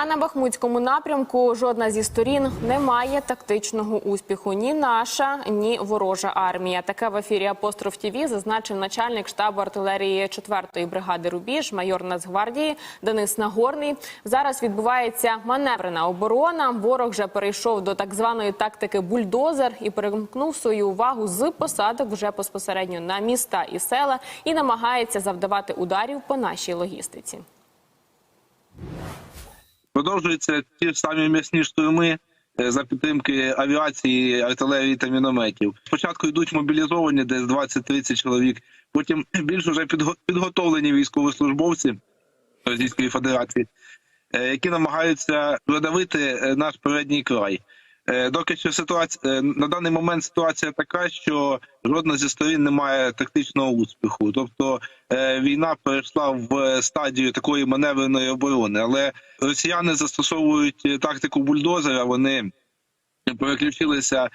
А на Бахмутському напрямку жодна зі сторін не має тактичного успіху. Ні наша, ні ворожа армія. Таке в ефірі Апостроф ТІВІ зазначив начальник штабу артилерії 4-ї бригади Рубіж, майор Нацгвардії Денис Нагорний. Зараз відбувається маневрена оборона. Ворог вже перейшов до так званої тактики бульдозер і перемкнув свою увагу з посадок вже безпосередньо на міста і села і намагається завдавати ударів по нашій логістиці. Продовжуються ті ж самі м'ясні штурми е, за підтримки авіації, артилерії та мінометів. Спочатку йдуть мобілізовані, десь 20-30 чоловік. Потім більш підго- підготовлені військовослужбовці Російської Федерації, е, які намагаються видавити е, наш передній край. Е, Доки що ситуація е, на даний момент ситуація така, що жодна зі сторін не має тактичного успіху. Тобто е, війна перейшла в стадію такої маневреної оборони, але росіяни застосовують тактику бульдозера. Вони переключилися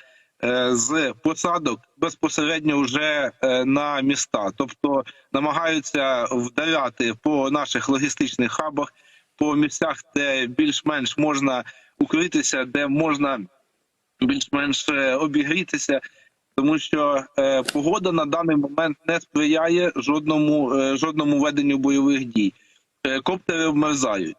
з посадок безпосередньо вже на міста, тобто намагаються вдаряти по наших логістичних хабах, по місцях, де більш-менш можна укритися, де можна більш-менш е, обігрітися, тому що е, погода на даний момент не сприяє жодному е, жодному веденню бойових дій. Е, коптери вмерзають.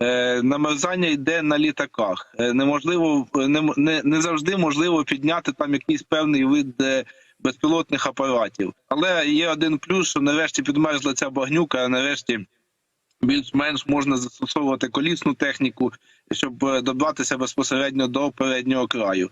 Е, намерзання йде на літаках. Е, неможливо не, не, не завжди можливо підняти там якийсь певний вид е, безпілотних апаратів. Але є один плюс, що нарешті підмерзла ця багнюка, а нарешті більш-менш можна застосовувати колісну техніку, щоб е, добратися безпосередньо до переднього краю.